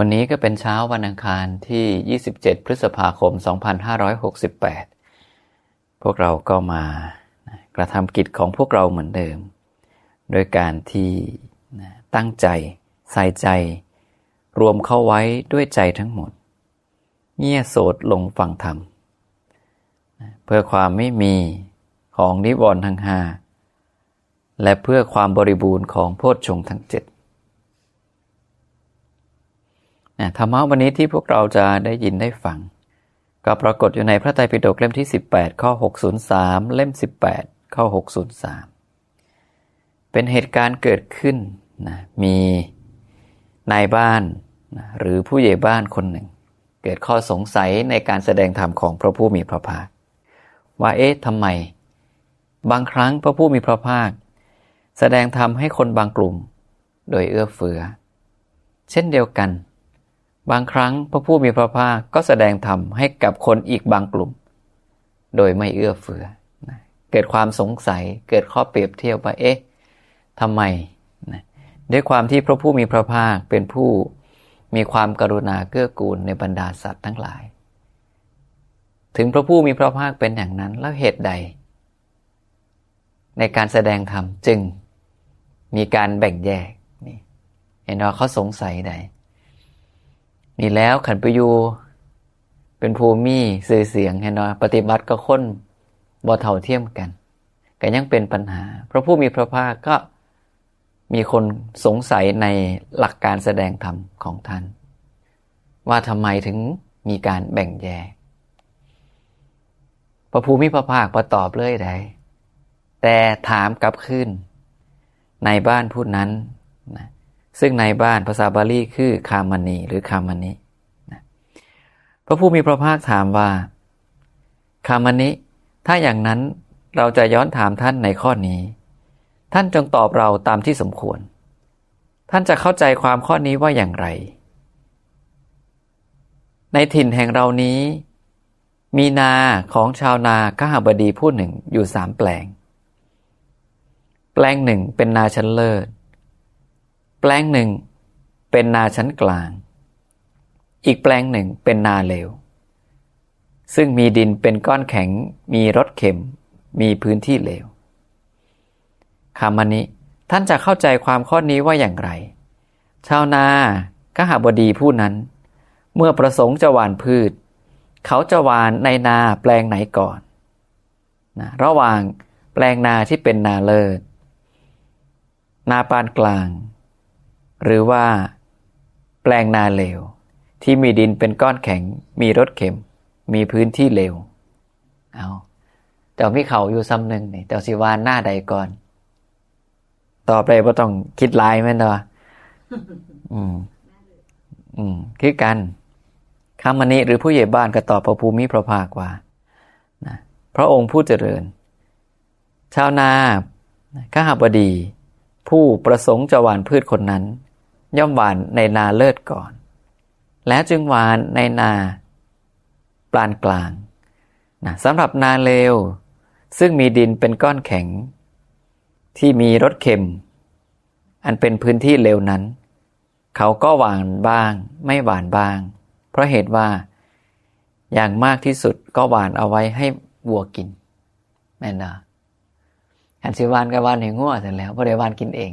วันนี้ก็เป็นเช้าวันอังคารที่ 27 พฤษภาคม 2568 พวกเราก็มากระทำกิจของพวกเราเหมือนเดิม โดยการที่ตั้งใจ ใส่ใจ รวมเข้าไว้ด้วยใจทั้งหมด เงี่ยโสดลงฟังธรรม เพื่อความไม่มีของนิวรณ์ทั้งห้าและเพื่อความบริบูรณ์ของโพชฌงทั้งเจ็ด ธรรมะวันนี้ที่พวกเราจะได้ยินได้ฟัง ก็ปรากฏอยู่ในพระไตรปิฎกเล่มที่ 18 ข้อ 603 เล่ม 18 ข้อ 603 เป็นเหตุการณ์เกิดขึ้นนะมีนายบ้านนะหรือผู้ใหญ่บ้านคนหนึ่ง เกิดข้อสงสัยในการแสดงธรรมของพระผู้มีพระภาค ว่าเอ๊ะทำไม บางครั้งพระผู้มีพระภาค แสดงธรรมให้คนบางกลุ่ม โดยเอื้อเฟื้อเช่นเดียวกัน บางครั้งพระผู้มีพระภาคก็แสดงธรรมให้กับคนอีกบางกลุ่ม โดยไม่เอื้อเฟื้อ เกิดความสงสัยเกิดข้อเปรียบเทียบว่าเอ๊ะทำไมด้วยความที่พระผู้มีพระภาคเป็นผู้มีความกรุณาเกื้อกูลในบรรดาสัตว์ทั้งหลาย ถึงพระผู้มีพระภาคเป็นอย่างนั้นแล้วเหตุใด ในการแสดงธรรมจึงมีการแบ่งแยกนี่เห็นว่าเขาสงสัยใด นี่แล้วขันไปอยู่เป็นภูมิสื่อเสียงเห็นไหมปฏิบัติก็ค้นบ่เท่าเทียมกันก็ยังเป็นปัญหา พระผู้มีพระภาคก็มีคนสงสัยในหลักการแสดงธรรมของท่าน ว่าทำไมถึงมีการแบ่งแยก พระภูมิพระภาคประตอบเลยได้แต่ถามกลับขึ้น ในบ้านผู้นั้นนะ ซึ่งในบ้านภาษาบาลีคือคามณีหรือคามณีนะพระผู้มีพระภาคถามว่า คามณีถ้าอย่างนั้นเราจะย้อนถามท่านในข้อนี้ ท่านจงตอบเราตามที่สมควร ท่านจะเข้าใจความข้อนี้ว่าอย่างไร ในถิ่นแห่งเรานี้ มีนาของชาวนาข้าบดีผู้หนึ่งอยู่สามแปลง แปลงหนึ่งเป็นนาชั้นเลิศ แปลงหนึ่งเป็นนาชั้นกลาง อีกแปลงหนึ่งเป็นนาเลว ซึ่งมีดินเป็นก้อนแข็ง มีรสเค็ม มีพื้นที่เลวคำนี้ท่านจะเข้าใจความข้อนี้ว่าอย่างไร ชาวนาก็หาบดีผู้นั้น เมื่อประสงค์จะหว่านพืช เขาจะหว่านในนาแปลงไหนก่อนนะระหว่างแปลงนาที่เป็นนาเลิศนาปานกลาง หรือว่า แปลงนาเลว ที่มีดินเป็นก้อนแข็ง มีรสเข็ม มีพื้นที่เลวเอาแต่มีเขาอยู่ซ้ำหนึ่งนี่แต่สิวานหน้าใดก่อน ต่อไปก็ต้องคิดลายแม่นวะอืม อืมคือกันคำมันนี้หรือผู้ใหญ่บ้านก็ตอบพระภูมิพระภาคว่านะพระองค์ผู้เจริญ ชาวนาข้าหบดี ผู้ประสงค์จะหว่านพืชคนนั้น ย่อมหวานในนาเลิศก่อน แล้วจึงหวานในนาปานกลางนะสำหรับนาเลว ซึ่งมีดินเป็นก้อนแข็ง ที่มีรสเค็ม อันเป็นพื้นที่เลวนั้น เขาก็หวานบ้าง ไม่หวานบ้าง เพราะเหตุว่าอย่างมากที่สุดก็หวานเอาไว้ให้วัวกินแม่นะอันสิวานกับวานให้ง่วเสร็จแล้วพอได้วานกินเอง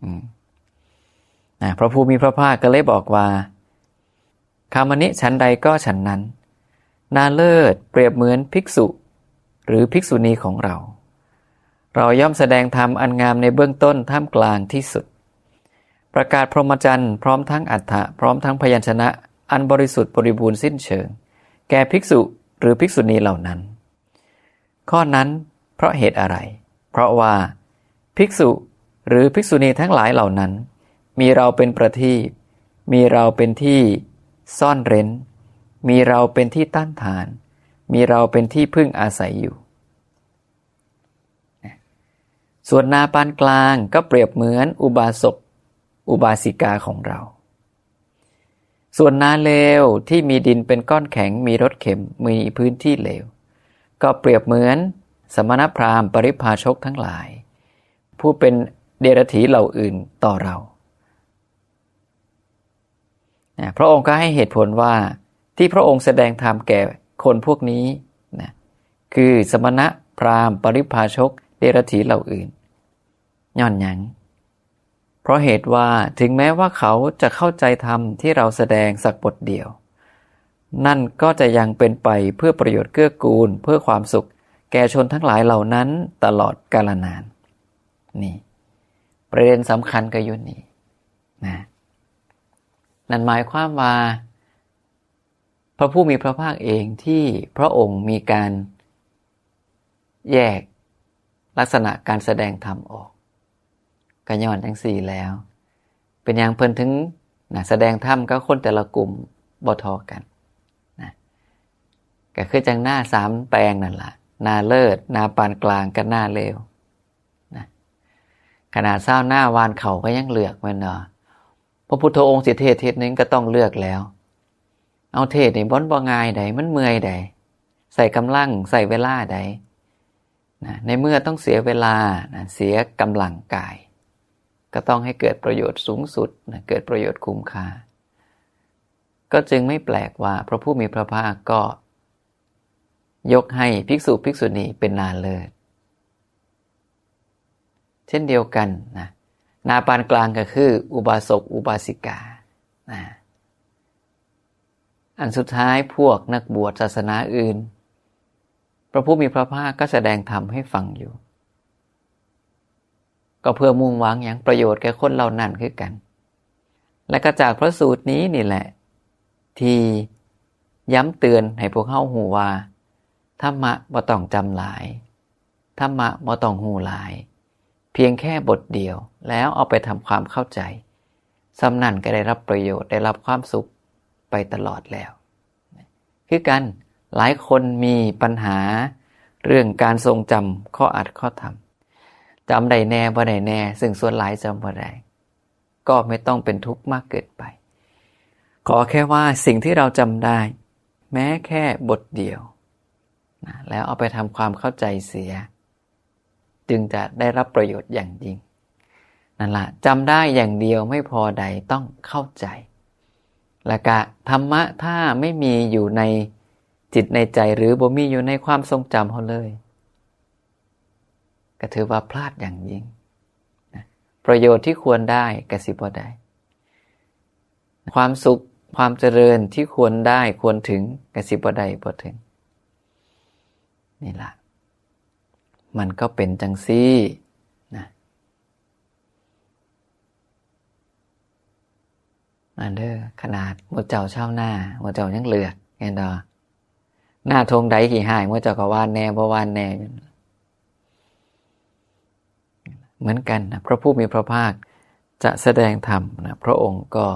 อืม นะพระภูมิพระภาคก็เลยบอกว่าคำนี้ชั้นใดก็ฉันนั้น นาเลิศเปรียบเหมือนภิกษุ หรือภิกษุณีของเรา เราย่อมแสดงธรรมอันงามในเบื้องต้นท่ามกลางที่สุด ประกาศพรหมจรรย์พร้อมทั้งอัฏฐะพร้อมทั้งพยัญชนะ อันบริสุทธิ์บริบูรณ์สิ้นเชิง แก่ภิกษุหรือภิกษุณีเหล่านั้น ข้อนั้นเพราะเหตุอะไร เพราะว่าภิกษุหรือภิกษุณีทั้งหลายเหล่านั้น มีเราเป็นประทีปมีเราเป็นที่ซ่อนเร้น มีเราเป็นที่ต้านทาน มีเราเป็นที่พึ่งอาศัยอยู่ ส่วนนาปานกลางก็เปรียบเหมือนอุบาสกอุบาสิกาของเรา ส่วนนาเลวที่มีดินเป็นก้อนแข็งมีรสเข็มมีพื้นที่เลว ก็เปรียบเหมือนสมณพราหมณ์ปริพาชกทั้งหลาย ผู้เป็นเดรถีเหล่าอื่นต่อเรา นะพระองค์ก็ให้เหตุผลว่าที่พระองค์แสดงธรรมแก่คนพวกนี้นะคือสมณะพราหมณ์ ปริพาชกเดรธีเหล่าอื่นย่อนหยังเพราะเหตุว่าถึงแม้ว่าเขาจะเข้าใจธรรมที่เราแสดงสักบทเดียว นั่นก็จะยังเป็นไปเพื่อประโยชน์เกื้อกูล เพื่อความสุข แก่ชนทั้งหลายเหล่านั้นตลอดกาลนาน นี่ ประเด็นสำคัญก็อยุนี่นะ นั่นหมายความว่า พระผู้มีพระภาคเองที่พระองค์มีการแยกลักษณะการแสดงธรรมออกก็ย้อนทั้งสี่แล้ว เป็นอย่างเพิ่นถึงนะแสดงธรรมก็คนแต่ละกลุ่มบ่ทอกันนะก็คือจังหน้าสามแปลงนั่นแหละหน้าเลิศหน้าปานกลางกับหน้าเลวนะขนาดเศร้าหน้าวานเขาก็ยังเหลือกมันเนาะ พระพุทธองค์สิเทศเทศนึงก็ต้องเลือกแล้ว เอาเทศนี่บอนบ่ง่ายใดมันเมื่อยใดใส่กำลังใส่เวลาใดนะในเมื่อต้องเสียเวลานะเสียกำลังกาย ก็ต้องให้เกิดประโยชน์สูงสุดนะเกิดประโยชน์คุ้มค่า ก็จึงไม่แปลกว่าพระผู้มีพระภาคก็ ยกให้ภิกษุภิกษุณีเป็นนานเลิศเช่นเดียวกันนะ นาปานกลางก็คือ อุบาสกอุบาสิกานะอันสุดท้ายพวกนักบวชศาสนาอื่น พระผู้มีพระภาคก็แสดงธรรมให้ฟังอยู่ ก็เพื่อมุ่งหวังอย่างประโยชน์แก่คนเหล่านั้นคือกัน และก็จากพระสูตรนี้นี่แหละ ที่ย้ำเตือนให้พวกเข้าหูว่าธรรมะบ่ต้องจำหลายธรรมะบ่ต้องหูหลาย เพียงแค่บทเดียวแล้วเอาไปทำความเข้าใจสำนันก็ได้รับประโยชน์ได้รับความสุขไปตลอดแล้ว คือกันหลายคนมีปัญหาเรื่องการทรงจำข้ออัดข้อธรรมจำได้แน่บ่ได้แน่ ซึ่งส่วนหลายจำบ่ได้ก็ไม่ต้องเป็นทุกข์มากเกินไป ขอแค่ว่าสิ่งที่เราจำได้ แม้แค่บทเดียว แล้วเอาไปทำความเข้าใจเสีย จึงจะได้รับประโยชน์อย่างยิ่งนั่นละจำได้อย่างเดียวไม่พอใดต้องเข้าใจ และกะธรรมะถ้าไม่มีอยู่ในจิตในใจหรือบ่มีอยู่ในความทรงจำเขาเลย ก็ถือว่าพลาดอย่างยิ่งนะประโยชน์ที่ควรได้กสิบ่ได้ ความสุขความเจริญที่ควรได้ควรถึงกสิบ่ได้บ่ถึง นี่ละ มันก็เป็นจังซี่นะอันเดอร์ขนาดมดเจ้าเช่าหน้ามดเจ้ายังเลือกไงดอหน้าทงใดกี่หายมดเจ้าก็ว่านแน่บ่ว่านแน่ เหมือนกันนะพระผู้มีพระภาคจะแสดงธรรมนะพระองค์ก็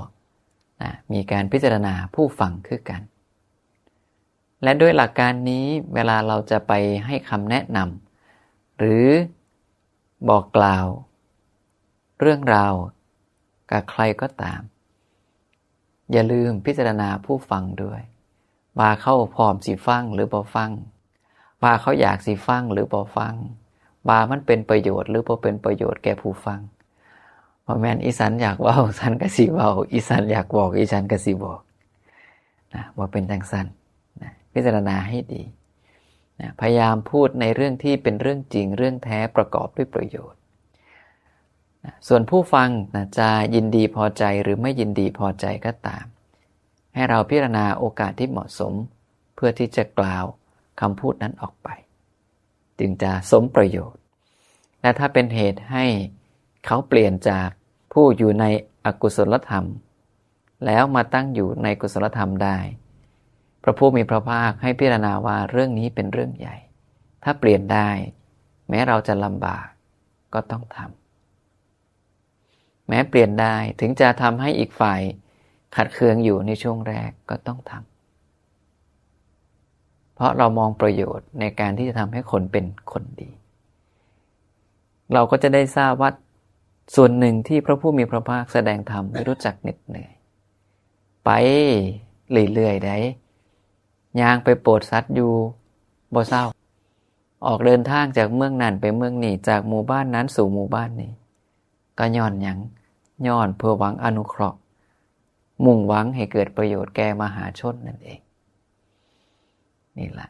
นะมีการพิจารณาผู้ฟังคือกัน และด้วยหลักการนี้เวลาเราจะไปให้คำแนะนำ หรือบอกกล่าว เรื่องราวกับใครก็ตาม อย่าลืมพิจารณาผู้ฟังด้วยว่าเขาพร้อมสิฟังหรือบ่ฟังว่าเขาอยากสิฟังหรือบ่ฟังว่ามันเป็นประโยชน์หรือบ่เป็นประโยชน์แก่ผู้ฟังพอแมนอีสันอยากว่าสันกสิเว่าอีสันอยากบอกอีสันกสิบอกนะว่าเป็นจังสันนะพิจารณาให้ดี นะพยายามพูดในเรื่องที่เป็นเรื่องจริงเรื่องแท้ประกอบด้วยประโยชน์นะส่วนผู้ฟังนะจะยินดีพอใจหรือไม่ยินดีพอใจก็ตาม ให้เราพิจารณาโอกาสที่เหมาะสม เพื่อที่จะกล่าวคำพูดนั้นออกไป จึงจะสมประโยชน์ และถ้าเป็นเหตุให้เขาเปลี่ยนจากผู้อยู่ในอกุศลธรรม แล้วมาตั้งอยู่ในกุศลธรรมได้ พระผู้มีพระภาคให้พิจารณาว่าเรื่องนี้เป็นเรื่องใหญ่ ถ้าเปลี่ยนได้ แม้เราจะลำบากก็ต้องทำแม้เปลี่ยนได้ถึงจะทำให้อีกฝ่ายขัดเคืองอยู่ในช่วงแรกก็ต้องทำเพราะเรามองประโยชน์ในการที่จะทำให้คนเป็นคนดี เราก็จะได้ทราบว่าส่วนหนึ่งที่พระผู้มีพระภาคแสดงธรรมไม่รู้จักเหน็ดเหนื่อย ไปเรื่อยๆได้ ยางไปโปรดสัตว์อยู่บ่เศร้า ออกเดินทางจากเมืองนั้นไปเมืองนี้จากหมู่บ้านนั้นสู่หมู่บ้านนี้ก็ย้อนหยังย้อนเพื่อหวังอนุเคราะห์ มุ่งหวังให้เกิดประโยชน์แก่มหาชนนั่นเอง นี่แหละ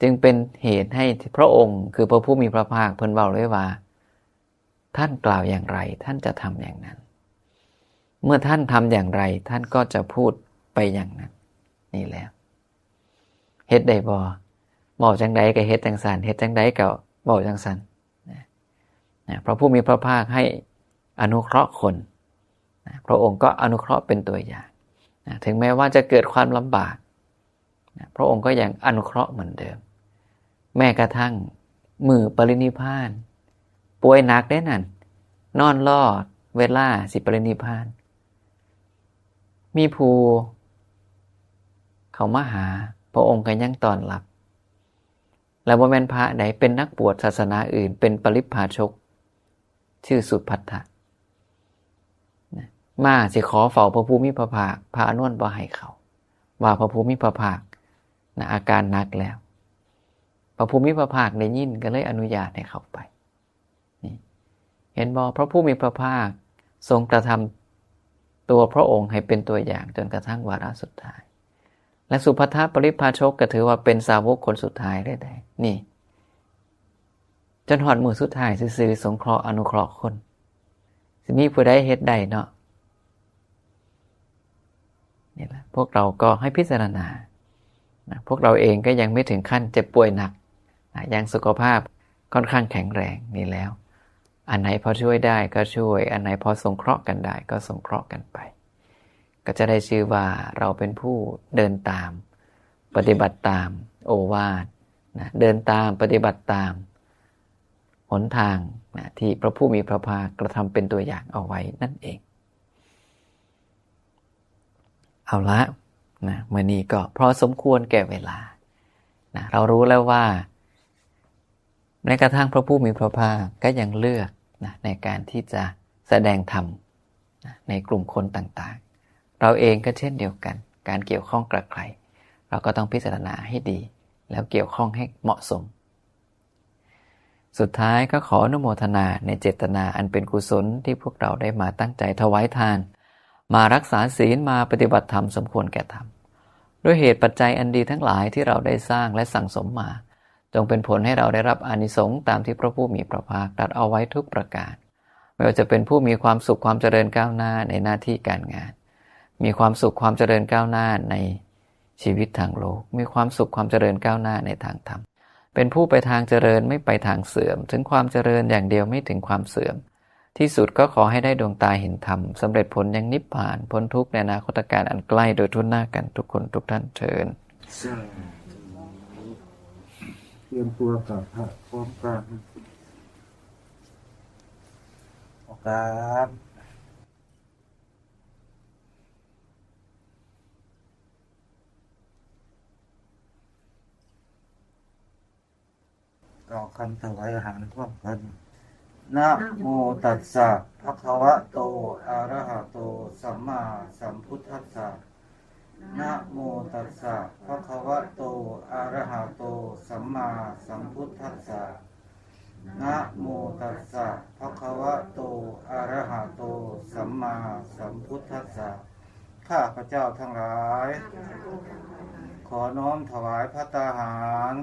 จึงเป็นเหตุให้พระองค์คือพระผู้มีพระภาคเพิ่นเบาไว้ว่า ท่านกล่าวอย่างไรท่านจะทำอย่างนั้น เมื่อท่านทำอย่างไรท่านก็จะพูดไปอย่างนั้น นี่แล้ว เฮ็ดได้บ่บอจังใดก็เฮ็ดจังสันเฮ็ดจังใดก็บอจังสันนะพระผู้มีพระภาคให้อนุเคราะห์คนนะพระองค์ก็อนุเคราะห์เป็นตัวอย่างนะถึงแม้ว่าจะเกิดความลำบากนะพระองค์ก็ยังอนุเคราะห์เหมือนเดิม แม้กระทั่งมือปรินิพานป่วยหนักได้นั่นนอนรอดเวลาสิปรินิพาน มีภู เขามาหา พระองค์ก็ยังตอนรับ แล้วว่าแม่นพระไหนเป็นนักบวชศาสนาอื่น เป็นปริพาชก ชื่อสุดพัทธะมาสิขอเฝ้าพระภูมิพระภาคพระอนุนบ่ให้เขา ว่าพระภูมิพระภาคนะอาการนักแล้ว พระภูมิพระภาคได้ยินก็เลยอนุญาตให้เขาไปเห็นบอพระผู้มีพระภาคทรงกระทำตัวพระองค์ให้เป็นตัวอย่างจนกระทั่งวาระสุดท้าย และสุภัทปริพาชกก็ถือว่าเป็นสาวกคนสุดท้ายได้ได้นี่ จนหอดมือสุดท้ายซื่อสงเคราะห์อนุเคราะห์คนสิมีผู้ใดเฮ็ดได้เนาะนี่แหละพวกเราก็ให้พิจารณาพวกเราเองก็ยังไม่ถึงขั้นเจ็บป่วยหนักยังสุขภาพค่อนข้างแข็งแรงนี่แล้ว อันไหนพอช่วยได้ก็ช่วย อันไหนพอสงเคราะห์กันได้ก็สงเคราะห์กันไป ก็จะได้ชื่อว่าเราเป็นผู้เดินตาม ปฏิบัติตามโอวาทนะเดินตามปฏิบัติตามหนทางนะที่พระผู้มีพระภาคกระทำเป็นตัวอย่างเอาไว้นั่นเอง เอาละนะเมื่อนี้ก็พอสมควรแก่เวลานะเรารู้แล้วว่าแม้กระทั่งพระผู้มีพระภาคก็ยังเลือกนะในการที่จะแสดงธรรมนะในกลุ่มคนต่างๆ เราเองก็เช่นเดียวกัน การเกี่ยวข้องกับใคร เราก็ต้องพิจารณาให้ดี แล้วเกี่ยวข้องให้เหมาะสม สุดท้ายก็ขออนุโมทนาในเจตนาอันเป็นกุศลที่พวกเราได้มาตั้งใจถวายทาน มารักษาศีลมาปฏิบัติธรรมสมควรแก่ธรรมด้วยเหตุปัจจัยอันดีทั้งหลายที่เราได้สร้างและสั่งสมมา จงเป็นผลให้เราได้รับอานิสงส์ตามที่พระผู้มีพระภาคตรัสเอาไว้ทุกประการ ไม่ว่าจะเป็นผู้มีความสุขความเจริญก้าวหน้าในหน้าที่การงาน มีความสุขความเจริญก้าวหน้าในชีวิตทางโลก มีความสุขความเจริญก้าวหน้าในทางธรรม เป็นผู้ไปทางเจริญไม่ไปทางเสื่อม ถึงความเจริญอย่างเดียวไม่ถึงความเสื่อม ที่สุดก็ขอให้ได้ดวงตาเห็นธรรมสำเร็จผลยังนิพพานพ้นทุกข์ในอนาคตการอันใกล้โดยทุนหน้ากันทุกคนทุกท่านเชิญเตรียมตัวกับพระพร้อมกันโอกาสกล่าวคำถวายอาหารพร้อมกันนะโมตัสสะภะคะวะโตอะระหะโต สัมมาสัมพุทธัสสะนะโมตัสสะภะคะวะโตอะระหะโต สัมมาสัมพุทธัสสะนะโมตัสสะภะคะวะโตอะระหะโต สัมมาสัมพุทธัสสะข้าพระเจ้าทั้งหลาย ขอน้อมถวายพระตาหาร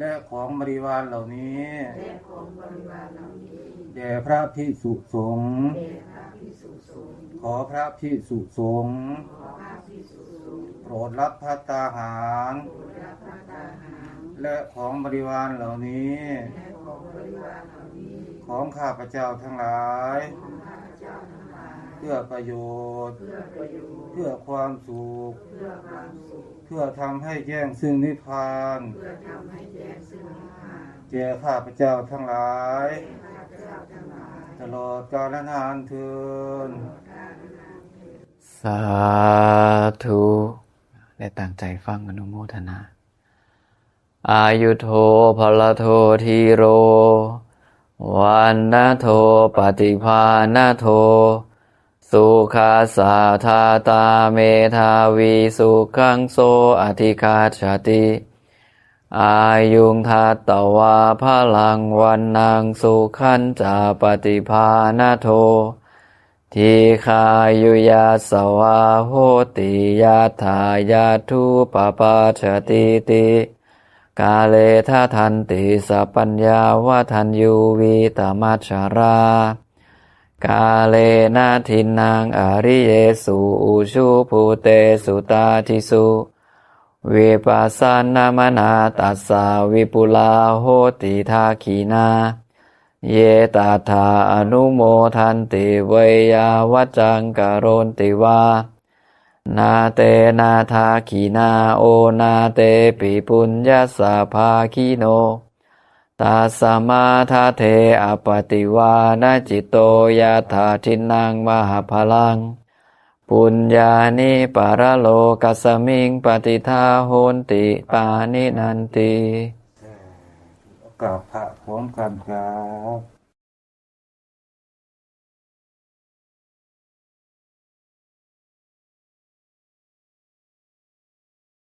และของบริวารเหล่านี้แด่พระพิสุสงฆ์ขอพระพิสุสงฆ์โปรดรับพระตาหารและของบริวารเหล่านี้ของข้าพเจ้าทั้งหลาย เพื่อประโยชน์ เพื่อความสุข เพื่อทำให้แจ้งซึ่งนิพพานแก่ข้าพเจ้าทั้งหลาย ตลอดกาลนานเทินสาธุได้ตั้งใจฟังอนุโมทนา อายุโทพลโททีโรวันนาโทปฏิภาณโท สุขาสาธาตาเมธาวีสุขังโสอธิคาชาติ อายุงทัตตวาพลังวันนางสุขันจาปฏิภาณโท ทีคายุยาสวาโหติยาธายาทุปปาชติติกาเลทาทันติสัปัญญาวะทันยูวีตมัชรา กาเลนาทินังอริเยสุอุชุภูเตสุตาทิสุวิปัสสนามนาตัสสาวิปุลาโหติทาขีนา เยตาธาอนุโมทันติเวยาวจจังกโรนติวา นาเตนาทาขีนาโอนาเตปิปุญญาสาภาคีโน ตาสมาทาเทอปติวานาจิตโตยาธาทินังมหาพลัง ปุญญานิปารโลกัสมิงปฏิทาโหนติปานินันติกราบพระพร้อมกันครับ